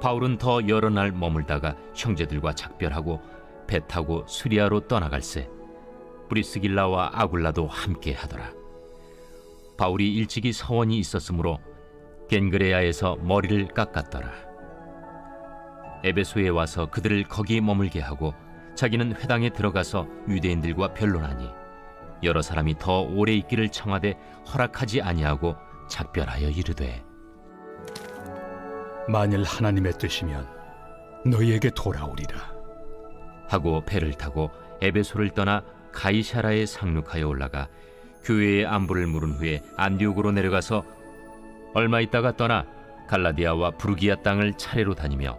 바울은 더 여러 날 머물다가 형제들과 작별하고 배 타고 수리아로 떠나갈새 브리스길라와 아굴라도 함께 하더라. 바울이 일찍이 서원이 있었으므로 겐그레아에서 머리를 깎았더라. 에베소에 와서 그들을 거기 머물게 하고 자기는 회당에 들어가서 유대인들과 변론하니 여러 사람이 더 오래 있기를 청하되 허락하지 아니하고 작별하여 이르되 만일 하나님의 뜻이면 너희에게 돌아오리라. 하고 배를 타고 에베소를 떠나 가이사라에 상륙하여 올라가 교회의 안부를 물은 후에 안디옥으로 내려가서 얼마 있다가 떠나 갈라디아와 부르기아 땅을 차례로 다니며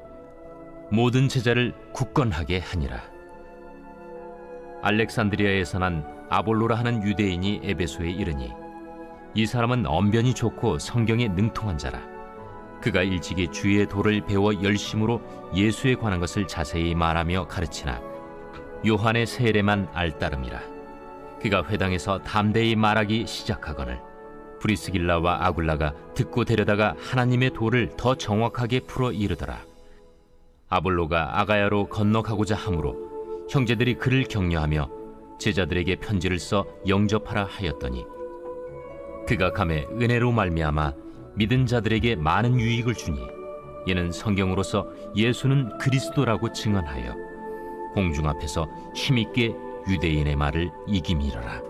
모든 제자를 굳건하게 하니라. 알렉산드리아에서 난 아볼로라 하는 유대인이 에베소에 이르니 이 사람은 언변이 좋고 성경에 능통한 자라. 그가 일찍이 주의 도를 배워 열심으로 예수에 관한 것을 자세히 말하며 가르치나 요한의 세례만 알따름이라. 그가 회당에서 담대히 말하기 시작하거늘 브리스길라와 아굴라가 듣고 데려다가 하나님의 도를 더 정확하게 풀어 이르더라. 아볼로가 아가야로 건너가고자 하므로 형제들이 그를 격려하며 제자들에게 편지를 써 영접하라 하였더니 그가 감에 은혜로 말미암아 믿은 자들에게 많은 유익을 주니 이는 성경으로서 예수는 그리스도라고 증언하여 공중 앞에서 힘있게 유대인의 말을 이기미러라.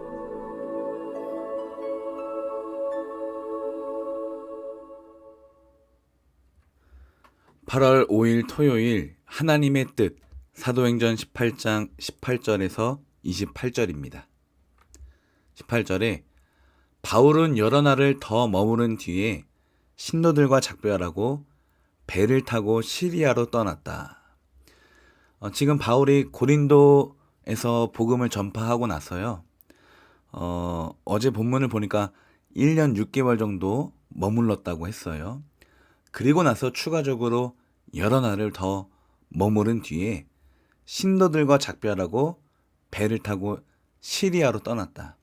팔월 5일 토요일 하나님의 뜻 사도행전 18장 18절에서 28절입니다. 18절에 바울은 여러 날을 더 머무른 뒤에 신도들과 작별하고 배를 타고 시리아로 떠났다. 어, 지금 바울이 고린도에서 복음을 전파하고 나서요. 어, 어제 본문을 보니까 1년 6개월 정도 머물렀다고 했어요. 그리고 나서 추가적으로 여러 날을 더 머무른 뒤에 신도들과 작별하고 배를 타고 시리아로 떠났다.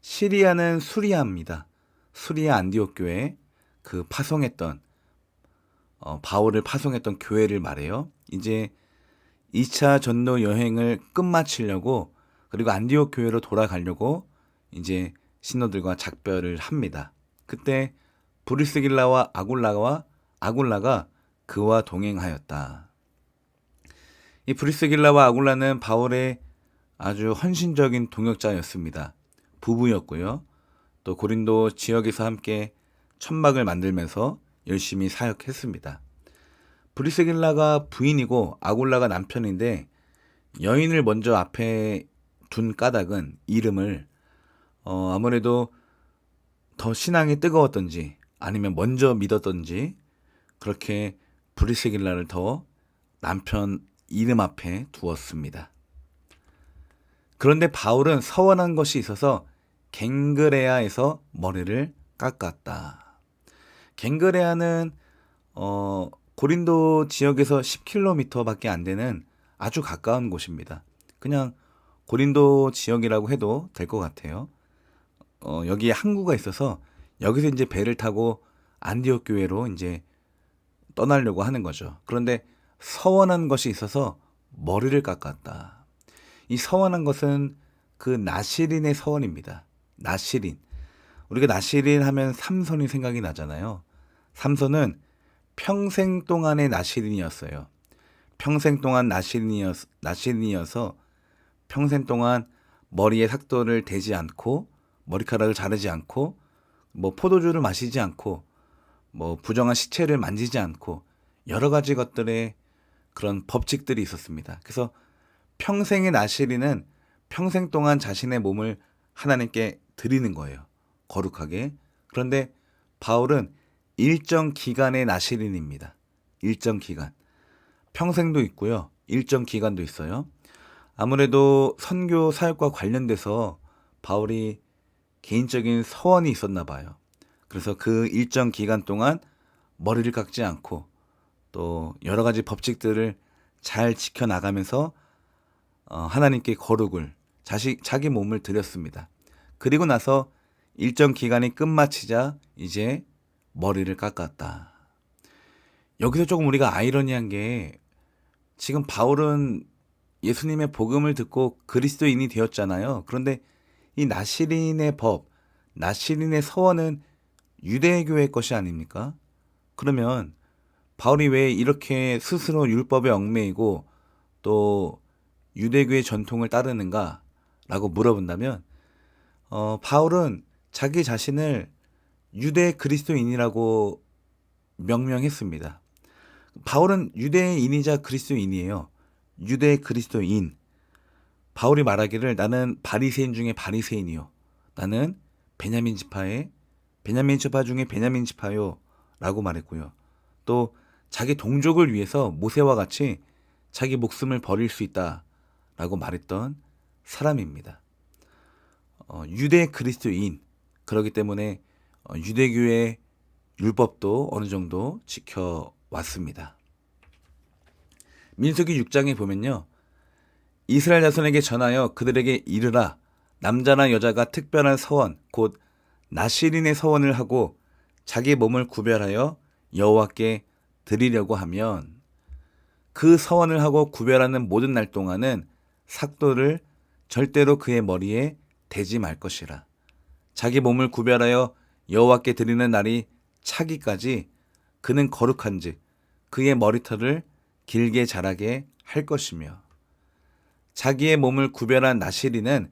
시리아는 수리아입니다. 수리아 안디옥 교회 그 파송했던 어, 바울을 파송했던 교회를 말해요. 이제 2차 전도 여행을 끝마치려고 그리고 안디옥 교회로 돌아가려고 이제 신도들과 작별을 합니다. 그때 브리스길라와 아굴라와 아굴라가 그와 동행하였다. 이 브리스길라와 아굴라는 바울의 아주 헌신적인 동역자였습니다. 부부였고요. 또 고린도 지역에서 함께 천막을 만들면서 열심히 사역했습니다. 브리스길라가 부인이고 아굴라가 남편인데 여인을 먼저 앞에 둔 까닭은 이름을 어, 아무래도 더 신앙이 뜨거웠던지 아니면 먼저 믿었던지 그렇게 브리스길라를 더 남편 이름 앞에 두었습니다. 그런데 바울은 서원한 것이 있어서 갱그레아에서 머리를 깎았다. 갱그레아는 어, 고린도 지역에서 10km밖에 안 되는 아주 가까운 곳입니다. 그냥 고린도 지역이라고 해도 될 것 같아요. 어, 여기에 항구가 있어서 여기서 이제 배를 타고 안디옥 교회로 이제 떠나려고 하는 거죠. 그런데 서원한 것이 있어서 머리를 깎았다. 이 서원한 것은 그 나시린의 서원입니다. 나시린. 우리가 나시린 하면 삼손이 생각이 나잖아요. 삼손은 평생 동안의 나시린이었어요. 평생 동안 나시린이었, 나시린이어서 평생 동안 머리에 삭도를 대지 않고 머리카락을 자르지 않고 뭐 포도주를 마시지 않고 뭐 부정한 시체를 만지지 않고 여러 가지 것들의 그런 법칙들이 있었습니다. 그래서 평생의 나시리는 평생 동안 자신의 몸을 하나님께 드리는 거예요. 거룩하게. 그런데 바울은 일정 기간의 나시린입니다. 일정 기간. 평생도 있고요. 일정 기간도 있어요. 아무래도 선교 사역과 관련돼서 바울이 개인적인 서원이 있었나 봐요. 그래서 그 일정 기간 동안 머리를 깎지 않고 또 여러 가지 법칙들을 잘 지켜나가면서 어, 하나님께 거룩을 자시, 자기 몸을 드렸습니다. 그리고 나서 일정 기간이 끝마치자 이제 머리를 깎았다. 여기서 조금 우리가 아이러니한 게 지금 바울은 예수님의 복음을 듣고 그리스도인이 되었잖아요. 그런데 이 나시린의 법, 나시린의 서원은 유대교의 것이 아닙니까? 그러면 바울이 왜 이렇게 스스로 율법에 얽매이고 또 유대교의 전통을 따르는가? 라고 물어본다면, 어, 바울은 자기 자신을 유대 그리스도인이라고 명명했습니다. 바울은 유대인이자 그리스도인이에요. 유대 그리스도인. 바울이 말하기를 나는 바리새인 중에 바리새인이요. 나는 베냐민 지파의 베냐민 지파 중에 베냐민 지파요라고 말했고요. 또 자기 동족을 위해서 모세와 같이 자기 목숨을 버릴 수 있다라고 말했던 사람입니다. 어, 유대 그리스도인 그렇기 때문에 어, 유대교의 율법도 어느 정도 지켜왔습니다. 민수기 6장에 보면요. 이스라엘 자손에게 전하여 그들에게 이르라 남자나 여자가 특별한 서원 곧 나시린의 서원을 하고 자기 몸을 구별하여 여호와께 드리려고 하면 그 서원을 하고 구별하는 모든 날 동안은 삭도를 절대로 그의 머리에 대지 말 것이라. 자기 몸을 구별하여 여호와께 드리는 날이 차기까지 그는 거룩한즉 그의 머리털을 길게 자라게 할 것이며 자기의 몸을 구별한 나시리는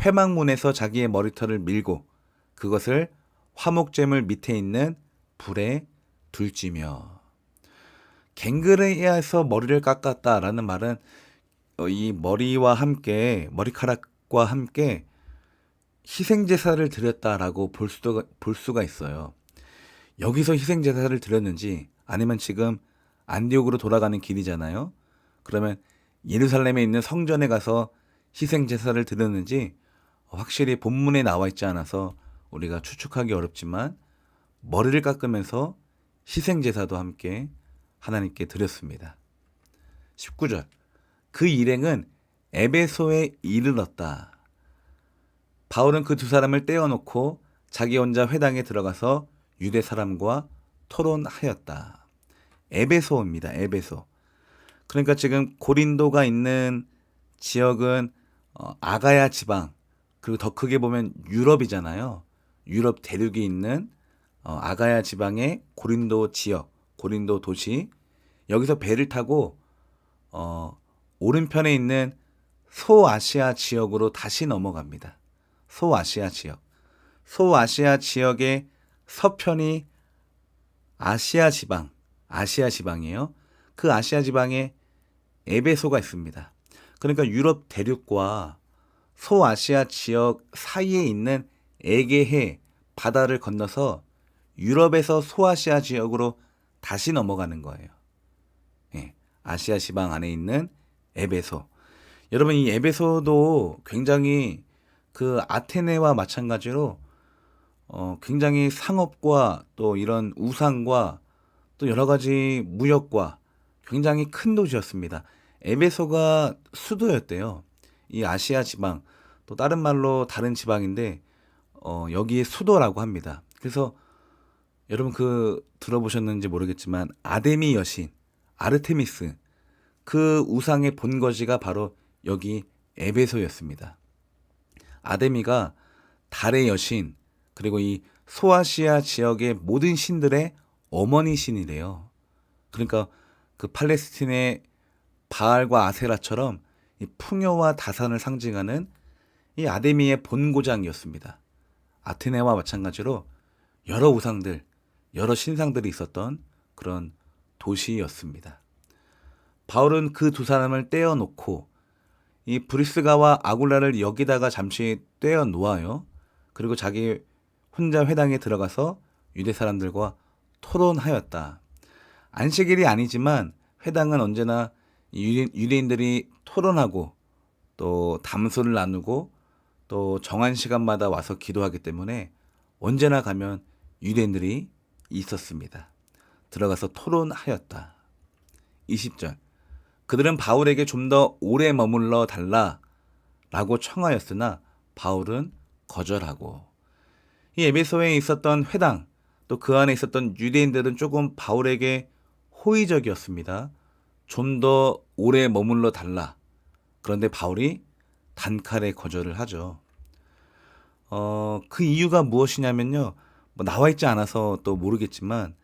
회막문에서 자기의 머리털을 밀고 그것을 화목제물 밑에 있는 불에 둘지며 갱그레에서 머리를 깎았다라는 말은 어, 이 머리와 함께 머리카락과 함께 희생 제사를 드렸다라고 볼 수도 볼 수가 있어요. 여기서 희생 제사를 드렸는지 아니면 지금 안디옥으로 돌아가는 길이잖아요. 그러면 예루살렘에 있는 성전에 가서 희생 제사를 드렸는지 확실히 본문에 나와 있지 않아서 우리가 추측하기 어렵지만 머리를 깎으면서 희생 제사도 함께 하나님께 드렸습니다. 19절. 그 일행은 에베소에 이르렀다. 바울은 그 두 사람을 떼어놓고 자기 혼자 회당에 들어가서 유대 사람과 토론하였다. 에베소입니다. 에베소. 그러니까 지금 고린도가 있는 지역은 어, 아가야 지방 그리고 더 크게 보면 유럽이잖아요. 유럽 대륙이 있는 어, 아가야 지방의 고린도 지역, 고린도 도시 여기서 배를 타고 어, 오른편에 있는 소아시아 지역으로 다시 넘어갑니다. 소아시아 지역. 소아시아 지역의 서편이 아시아 지방, 아시아 지방이에요. 그 아시아 지방에 에베소가 있습니다. 그러니까 유럽 대륙과 소아시아 지역 사이에 있는 에게해 바다를 건너서 유럽에서 소아시아 지역으로 다시 넘어가는 거예요. 예, 아시아 지방 안에 있는 에베소. 여러분 이 에베소도 굉장히 그 아테네와 마찬가지로 어, 굉장히 상업과 또 이런 우상과 또 여러 가지 무역과 굉장히 큰 도시였습니다. 에베소가 수도였대요. 이 아시아 지방 또 다른 말로 다른 지방인데 어, 여기에 수도라고 합니다. 그래서 여러분 그 들어보셨는지 모르겠지만 아데미 여신 아르테미스 그 우상의 본거지가 바로 여기 에베소였습니다. 아데미가 달의 여신 그리고 이 소아시아 지역의 모든 신들의 어머니 신이래요. 그러니까 그 팔레스틴의 바알과 아세라처럼 이 풍요와 다산을 상징하는 이 아데미의 본고장이었습니다. 아테네와 마찬가지로 여러 우상들, 여러 신상들이 있었던 그런 도시였습니다. 바울은 그 두 사람을 떼어놓고 이 브리스가와 아굴라를 여기다가 잠시 떼어 놓아요. 그리고 자기 혼자 회당에 들어가서 유대 사람들과 토론하였다. 안식일이 아니지만 회당은 언제나 유대, 유대인들이 토론하고 또 담소를 나누고 또 정한 시간마다 와서 기도하기 때문에 언제나 가면 유대인들이 있었습니다. 들어가서 토론하였다. 20절. 그들은 바울에게 좀 더 오래 머물러 달라 라고 청하였으나 바울은 거절하고 이 에베소에 있었던 회당 또 그 안에 있었던 유대인들은 조금 바울에게 호의적이었습니다. 좀 더 오래 머물러 달라. 그런데 바울이 단칼에 거절을 하죠. 어, 그 이유가 무엇이냐면요. 뭐 나와 있지 않아서 또 모르겠지만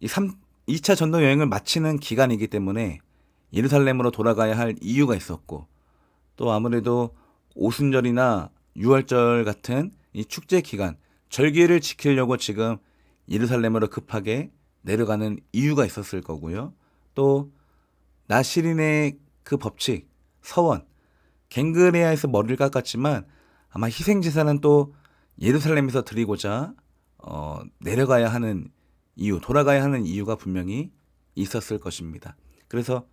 이 3, 2차 전도 여행을 마치는 기간이기 때문에 예루살렘으로 돌아가야 할 이유가 있었고 또 아무래도 오순절이나 유월절 같은 이 축제 기간 절기를 지키려고 지금 예루살렘으로 급하게 내려가는 이유가 있었을 거고요. 또 나시린의 그 법칙 서원 갱그레아에서 머리를 깎았지만 아마 희생 제사는 또 예루살렘에서 드리고자 어, 내려가야 하는 이유, 돌아가야 하는 이유가 분명히 있었을 것입니다. 그래서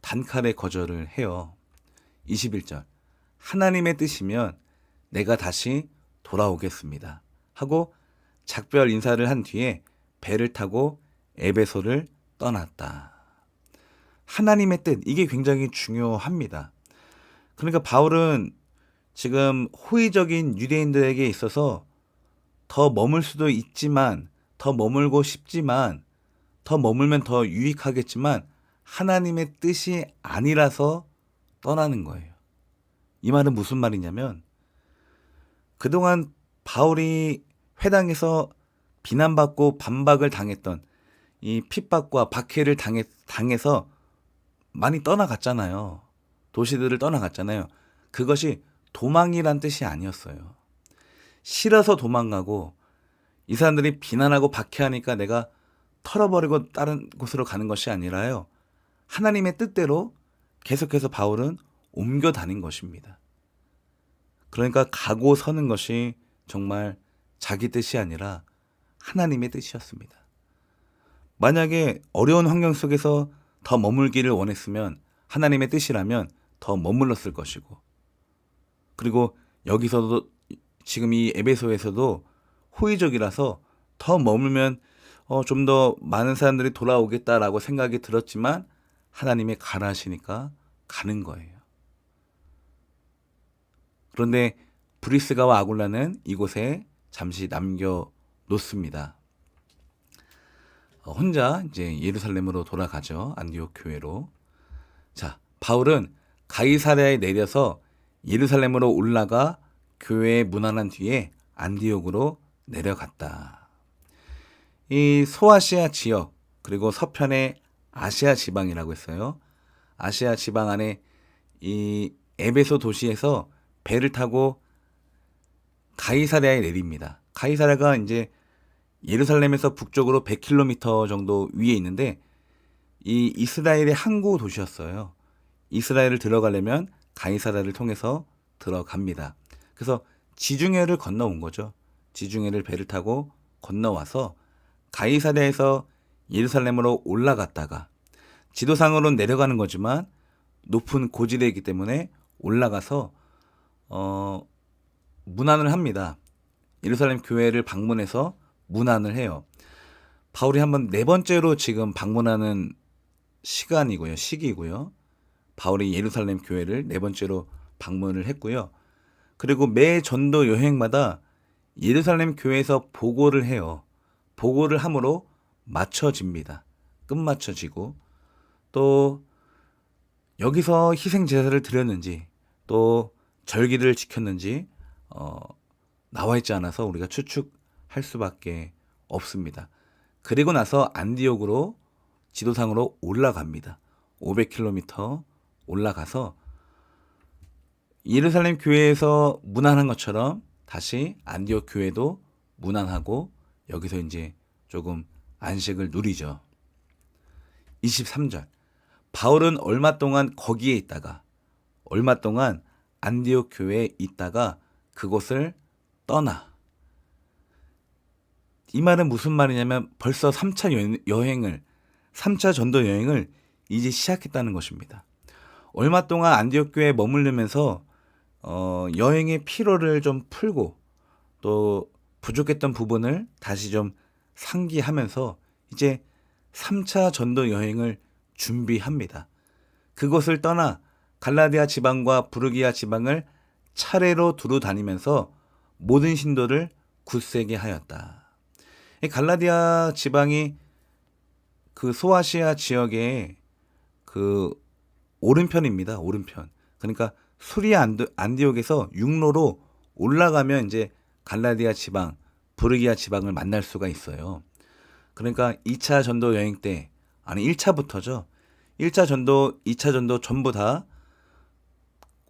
단칼에 거절을 해요. 21절. 하나님의 뜻이면 내가 다시 돌아오겠습니다. 하고 작별 인사를 한 뒤에 배를 타고 에베소를 떠났다. 하나님의 뜻, 이게 굉장히 중요합니다. 그러니까 바울은 지금 호의적인 유대인들에게 있어서 더 머물 수도 있지만, 더 머물고 싶지만, 더 머물면 더 유익하겠지만, 하나님의 뜻이 아니라서 떠나는 거예요. 이 말은 무슨 말이냐면, 그동안 바울이 회당에서 비난받고 반박을 당했던 이 핍박과 박해를 당해, 당해서 많이 떠나갔잖아요. 도시들을 떠나갔잖아요. 그것이 도망이란 뜻이 아니었어요. 싫어서 도망가고 이 사람들이 비난하고 박해하니까 내가 털어버리고 다른 곳으로 가는 것이 아니라요. 하나님의 뜻대로 계속해서 바울은 옮겨 다닌 것입니다. 그러니까 가고 서는 것이 정말 자기 뜻이 아니라 하나님의 뜻이었습니다. 만약에 어려운 환경 속에서 더 머물기를 원했으면 하나님의 뜻이라면 더 머물렀을 것이고 그리고 여기서도 지금 이 에베소에서도 호의적이라서 더 머물면 어, 좀 더 많은 사람들이 돌아오겠다라고 생각이 들었지만 하나님의 가라 하시니까 가는 거예요. 그런데 브리스가와 아굴라는 이곳에 잠시 남겨 놓습니다. 어, 혼자 이제 예루살렘으로 돌아가죠. 안디옥 교회로. 자, 바울은 가이사랴에 내려서 예루살렘으로 올라가 교회에 문안한 뒤에 안디옥으로 내려갔다. 이 소아시아 지역 그리고 서편의 아시아 지방이라고 했어요. 아시아 지방 안에 이 에베소 도시에서 배를 타고 가이사랴에 내립니다. 가이사랴가 이제 예루살렘에서 북쪽으로 100km 정도 위에 있는데 이 이스라엘의 항구 도시였어요. 이스라엘을 들어가려면 가이사랴를 통해서 들어갑니다. 그래서 지중해를 건너온 거죠. 지중해를 배를 타고 건너와서 가이사랴에서 예루살렘으로 올라갔다가 지도상으로는 내려가는 거지만 높은 고지대이기 때문에 올라가서 어 문안을 합니다. 예루살렘 교회를 방문해서 문안을 해요. 바울이 한번 네 번째로 지금 방문하는 시간이고요. 시기고요. 바울이 예루살렘 교회를 네 번째로 방문을 했고요. 그리고 매 전도 여행마다 예루살렘 교회에서 보고를 해요. 보고를 함으로 맞춰집니다. 끝맞춰지고 또 여기서 희생 제사를 드렸는지 또 절기를 지켰는지 어, 나와 있지 않아서 우리가 추측할 수밖에 없습니다. 그리고 나서 안디옥으로 지도상으로 올라갑니다. 500km 올라가서 예루살렘 교회에서 문안한 것처럼 다시 안디옥 교회도 문안하고 여기서 이제 조금 안식을 누리죠. 23절. 바울은 얼마 동안 거기에 있다가 얼마 동안 안디옥 교회에 있다가 그곳을 떠나. 이 말은 무슨 말이냐면 벌써 3차 여행을 3차 전도 여행을 이제 시작했다는 것입니다. 얼마 동안 안디옥 교회에 머물르면서 어, 여행의 피로를 좀 풀고 또 부족했던 부분을 다시 좀 상기하면서 이제 3차 전도 여행을 준비합니다. 그곳을 떠나 갈라디아 지방과 부르기아 지방을 차례로 두루 다니면서 모든 신도를 굳세게 하였다. 이 갈라디아 지방이 그 소아시아 지역의 그 오른편입니다. 오른편. 그러니까 수리아 안디- 안디옥에서 육로로 올라가면 이제 갈라디아 지방, 부르기아 지방을 만날 수가 있어요. 그러니까 2차 전도 여행 때 아니 1차부터죠. 1차 전도, 2차 전도 전부 다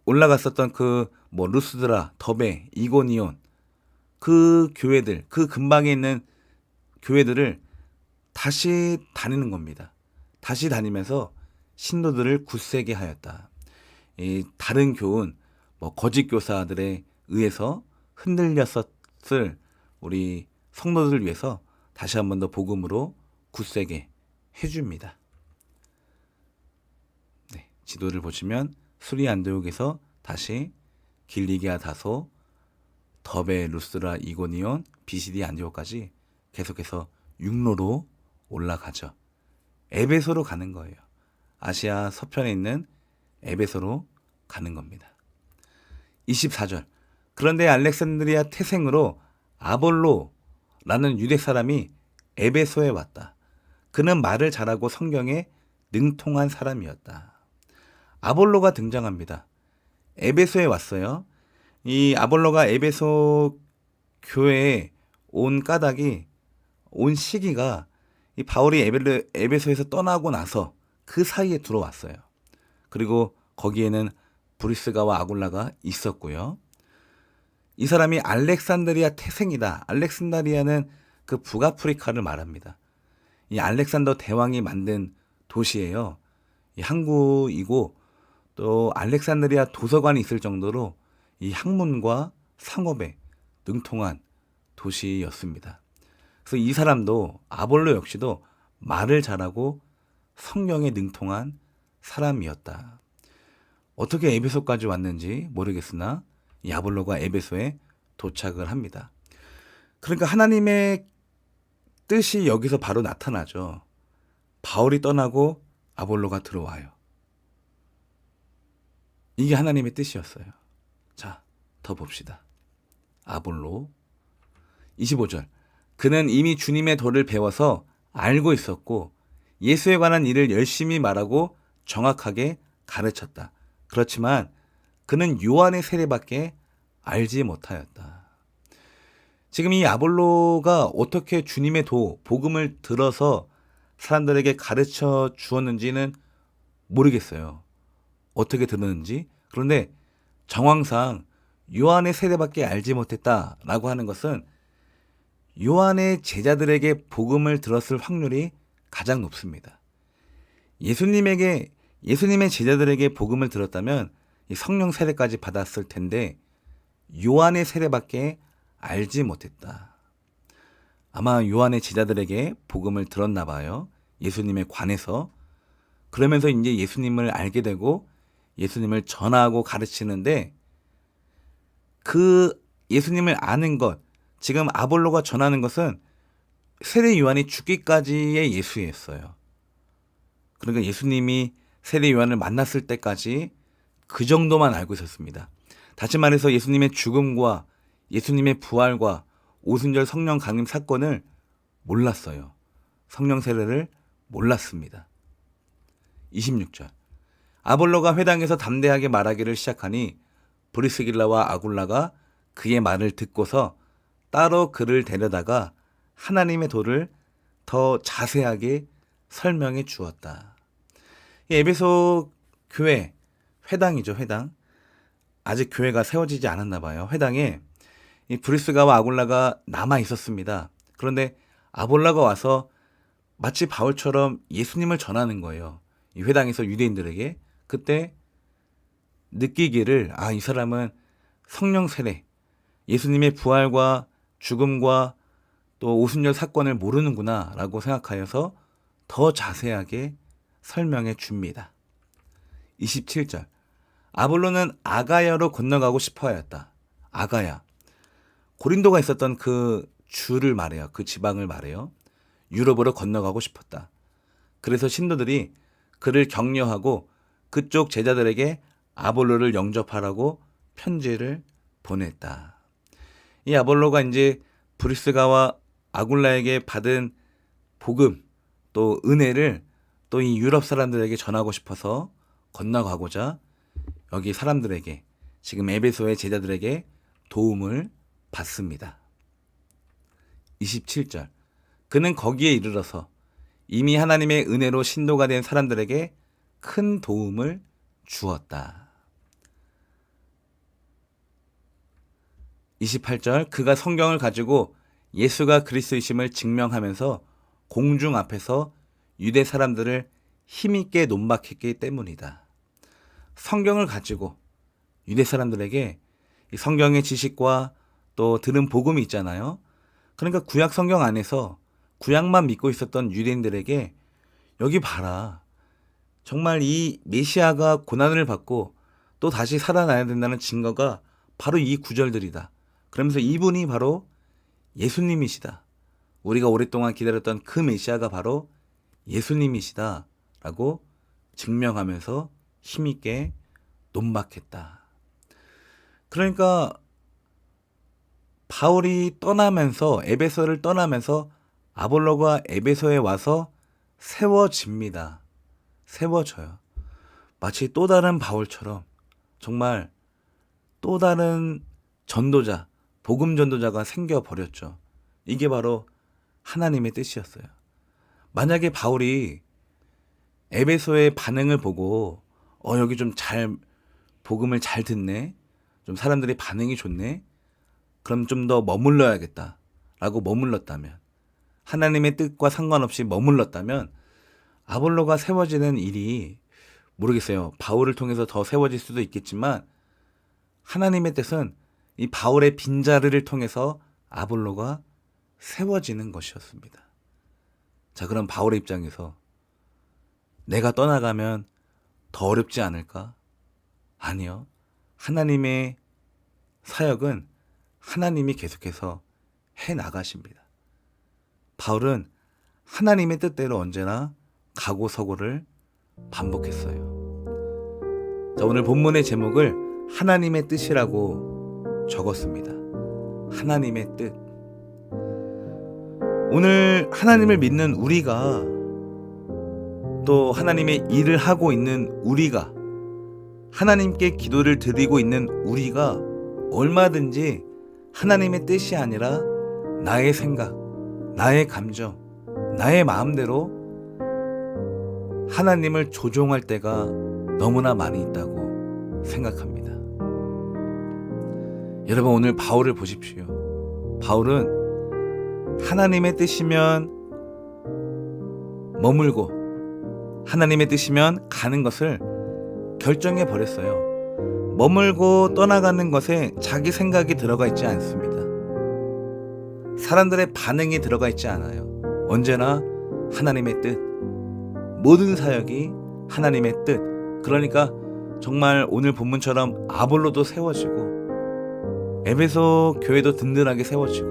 올라갔었던 그 뭐 루스드라, 더베, 이고니온 그 교회들, 그 근방에 있는 교회들을 다시 다니는 겁니다. 다시 다니면서 신도들을 굳세게 하였다. 이 다른 교훈, 뭐 거짓 교사들에 의해서 흔들렸었을 우리 성도들을 위해서 다시 한 번 더 복음으로 굳세게 해줍니다. 네, 지도를 보시면 수리 안드옥에서 다시 길리기아 다소, 더베 루스라 이고니온, 비시디 안디오까지 계속해서 육로로 올라가죠. 에베소로 가는 거예요. 아시아 서편에 있는 에베소로 가는 겁니다. 24절. 그런데 알렉산드리아 태생으로 아볼로라는 유대 사람이 에베소에 왔다. 그는 말을 잘하고 성경에 능통한 사람이었다. 아볼로가 등장합니다. 에베소에 왔어요. 이 아볼로가 에베소 교회에 온 까닭이 온 시기가 이 바울이 에베, 에베소에서 떠나고 나서 그 사이에 들어왔어요. 그리고 거기에는 브리스가와 아굴라가 있었고요. 이 사람이 알렉산드리아 태생이다. 알렉산드리아는 그 북아프리카를 말합니다. 이 알렉산더 대왕이 만든 도시예요. 이 항구이고 또 알렉산드리아 도서관이 있을 정도로 이 학문과 상업에 능통한 도시였습니다. 그래서 이 사람도 아볼로 역시도 말을 잘하고 성경에 능통한 사람이었다. 어떻게 에베소까지 왔는지 모르겠으나 이 아볼로가 에베소에 도착을 합니다. 그러니까 하나님의 뜻이 여기서 바로 나타나죠. 바울이 떠나고 아볼로가 들어와요. 이게 하나님의 뜻이었어요. 자, 더 봅시다. 아볼로 25절. 그는 이미 주님의 도를 배워서 알고 있었고 예수에 관한 일을 열심히 말하고 정확하게 가르쳤다. 그렇지만 그는 요한의 세례밖에 알지 못하였다. 지금 이 아볼로가 어떻게 주님의 도, 복음을 들어서 사람들에게 가르쳐 주었는지는 모르겠어요. 어떻게 들었는지. 그런데 정황상 요한의 세례밖에 알지 못했다라고 하는 것은 요한의 제자들에게 복음을 들었을 확률이 가장 높습니다. 예수님에게 예수님의 제자들에게 복음을 들었다면 이 성령 세례까지 받았을 텐데 요한의 세례밖에 알지 못했다. 아마 요한의 제자들에게 복음을 들었나 봐요. 예수님에 관해서 그러면서 이제 예수님을 알게 되고 예수님을 전하고 가르치는데 그 예수님을 아는 것, 지금 아볼로가 전하는 것은 세례 요한이 죽기까지의 예수였어요. 그러니까 예수님이 세례 요한을 만났을 때까지 그 정도만 알고 있었습니다. 다시 말해서 예수님의 죽음과 예수님의 부활과 오순절 성령 강림 사건을 몰랐어요. 성령 세례를 몰랐습니다. 26절. 아볼로가 회당에서 담대하게 말하기를 시작하니 브리스길라와 아굴라가 그의 말을 듣고서 따로 그를 데려다가 하나님의 도를 더 자세하게 설명해 주었다. 이 에베소 교회 회당이죠, 회당. 아직 교회가 세워지지 않았나 봐요. 회당에 이 브리스가와 아굴라가 남아 있었습니다. 그런데 아볼라가 와서 마치 바울처럼 예수님을 전하는 거예요. 이 회당에서 유대인들에게 그때 느끼기를 아 이 사람은 성령 세례, 예수님의 부활과 죽음과 또 오순절 사건을 모르는구나라고 생각하여서 더 자세하게 설명해 줍니다. 27절. 아볼로는 아가야로 건너가고 싶어 하였다. 아가야. 고린도가 있었던 그 주를 말해요. 그 지방을 말해요. 유럽으로 건너가고 싶었다. 그래서 신도들이 그를 격려하고 그쪽 제자들에게 아볼로를 영접하라고 편지를 보냈다. 이 아볼로가 이제 브리스가와 아굴라에게 받은 복음, 또 은혜를 또 이 유럽 사람들에게 전하고 싶어서 건너가고자 여기 사람들에게 지금 에베소의 제자들에게 도움을 받습니다. 27절. 그는 거기에 이르러서 이미 하나님의 은혜로 신도가 된 사람들에게 큰 도움을 주었다. 28절. 그가 성경을 가지고 예수가 그리스도이심을 증명하면서 공중 앞에서 유대 사람들을 힘있게 논박했기 때문이다. 성경을 가지고 유대 사람들에게 이 성경의 지식과 또 들은 복음이 있잖아요. 그러니까 구약 성경 안에서 구약만 믿고 있었던 유대인들에게 여기 봐라. 정말 이 메시아가 고난을 받고 또 다시 살아나야 된다는 증거가 바로 이 구절들이다. 그러면서 이분이 바로 예수님이시다. 우리가 오랫동안 기다렸던 그 메시아가 바로 예수님이시다. 라고 증명하면서 힘있게 논박했다. 그러니까 바울이 떠나면서 에베소를 떠나면서 아볼로가 에베소에 와서 세워집니다. 세워져요. 마치 또 다른 바울처럼 정말 또 다른 전도자, 복음 전도자가 생겨 버렸죠. 이게 바로 하나님의 뜻이었어요. 만약에 바울이 에베소의 반응을 보고 어 여기 좀 잘 복음을 잘 듣네. 좀 사람들이 반응이 좋네. 그럼 좀 더 머물러야겠다 라고 머물렀다면 하나님의 뜻과 상관없이 머물렀다면 아볼로가 세워지는 일이 모르겠어요. 바울을 통해서 더 세워질 수도 있겠지만 하나님의 뜻은 이 바울의 빈자리를 통해서 아볼로가 세워지는 것이었습니다. 자, 그럼 바울의 입장에서 내가 떠나가면 더 어렵지 않을까? 아니요. 하나님의 사역은 하나님이 계속해서 해 나가십니다. 바울은 하나님의 뜻대로 언제나 가고 서고를 반복했어요. 자, 오늘 본문의 제목을 하나님의 뜻이라고 적었습니다. 하나님의 뜻. 오늘 하나님을 믿는 우리가 또 하나님의 일을 하고 있는 우리가 하나님께 기도를 드리고 있는 우리가 얼마든지 하나님의 뜻이 아니라 나의 생각, 나의 감정, 나의 마음대로 하나님을 조종할 때가 너무나 많이 있다고 생각합니다. 여러분 오늘 바울을 보십시오. 바울은 하나님의 뜻이면 머물고 하나님의 뜻이면 가는 것을 결정해 버렸어요. 머물고 떠나가는 것에 자기 생각이 들어가 있지 않습니다. 사람들의 반응이 들어가 있지 않아요. 언제나 하나님의 뜻. 모든 사역이 하나님의 뜻. 그러니까 정말 오늘 본문처럼 아볼로도 세워지고 에베소 교회도 든든하게 세워지고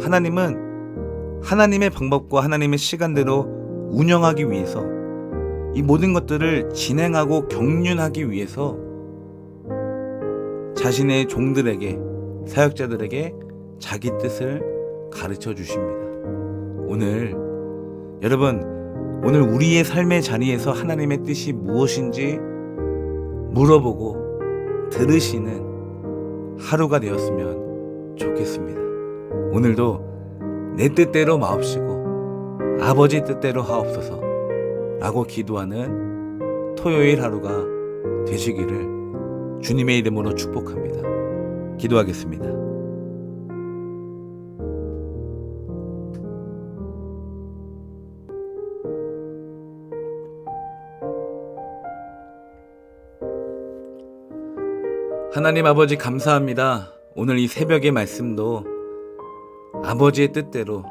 하나님은 하나님의 방법과 하나님의 시간대로 운영하기 위해서 이 모든 것들을 진행하고 경륜하기 위해서 자신의 종들에게 사역자들에게 자기 뜻을 가르쳐 주십니다. 오늘 여러분 오늘 우리의 삶의 자리에서 하나님의 뜻이 무엇인지 물어보고 들으시는 하루가 되었으면 좋겠습니다. 오늘도 내 뜻대로 마옵시고 아버지 뜻대로 하옵소서 라고 기도하는 토요일 하루가 되시기를 주님의 이름으로 축복합니다. 기도하겠습니다. 하나님 아버지 감사합니다. 오늘 이 새벽의 말씀도 아버지의 뜻대로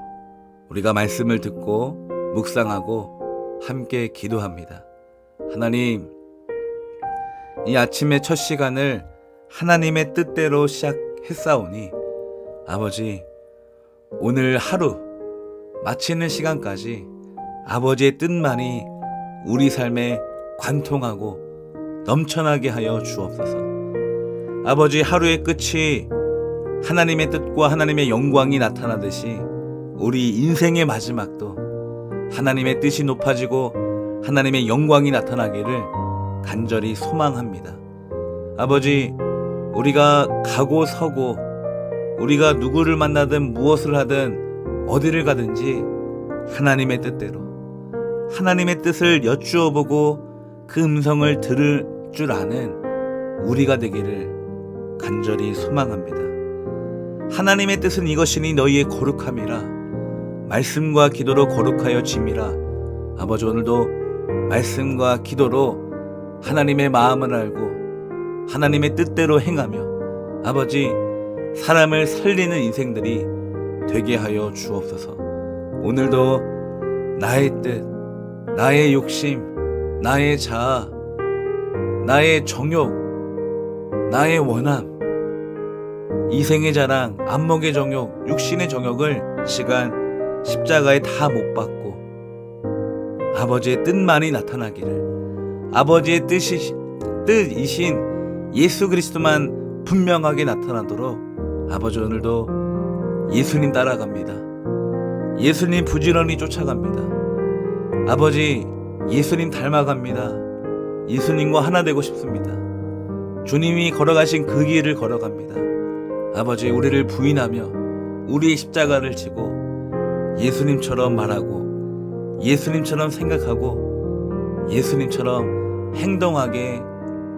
우리가 말씀을 듣고 묵상하고 함께 기도합니다. 하나님, 이 아침의 첫 시간을 하나님의 뜻대로 시작했사오니 아버지, 오늘 하루 마치는 시간까지 아버지의 뜻만이 우리 삶에 관통하고 넘쳐나게 하여 주옵소서. 아버지 하루의 끝이 하나님의 뜻과 하나님의 영광이 나타나듯이 우리 인생의 마지막도 하나님의 뜻이 높아지고 하나님의 영광이 나타나기를 간절히 소망합니다. 아버지, 우리가 가고 서고 우리가 누구를 만나든 무엇을 하든 어디를 가든지 하나님의 뜻대로 하나님의 뜻을 여쭈어 보고 그 음성을 들을 줄 아는 우리가 되기를 간절히 소망합니다. 하나님의 뜻은 이것이니 너희의 거룩함이라 말씀과 기도로 거룩하여 짐이라 아버지 오늘도 말씀과 기도로 하나님의 마음을 알고 하나님의 뜻대로 행하며 아버지 사람을 살리는 인생들이 되게 하여 주옵소서. 오늘도 나의 뜻, 나의 욕심, 나의 자아, 나의 정욕, 나의 원함, 이생의 자랑, 안목의 정욕, 육신의 정욕을 시간 십자가에 다 못 박고 아버지의 뜻만이 나타나기를 아버지의 뜻이 뜻이신 예수 그리스도만 분명하게 나타나도록 아버지 오늘도 예수님 따라갑니다. 예수님 부지런히 쫓아갑니다. 아버지 예수님 닮아갑니다. 예수님과 하나 되고 싶습니다. 주님이 걸어가신 그 길을 걸어갑니다. 아버지 우리를 부인하며 우리의 십자가를 지고 예수님처럼 말하고 예수님처럼 생각하고 예수님처럼 행동하게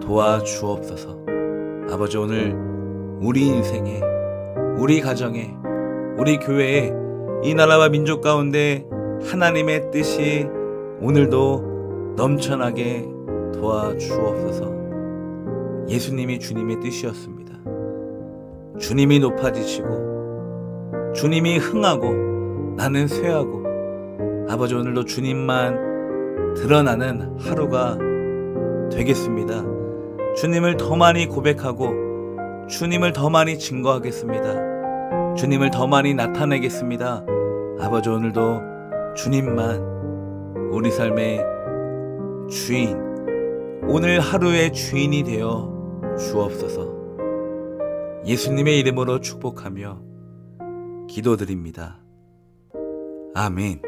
도와주옵소서. 아버지 오늘 우리 인생에 우리 가정에 우리 교회에 이 나라와 민족 가운데 하나님의 뜻이 오늘도 넘쳐나게 도와주옵소서. 예수님이 주님의 뜻이었습니다. 주님이 높아지시고 주님이 흥하고 나는 쇠하고 아버지 오늘도 주님만 드러나는 하루가 되겠습니다. 주님을 더 많이 고백하고 주님을 더 많이 증거하겠습니다. 주님을 더 많이 나타내겠습니다. 아버지 오늘도 주님만 우리 삶의 주인 오늘 하루의 주인이 되어 주옵소서. 예수님의 이름으로 축복하며 기도드립니다. 아멘.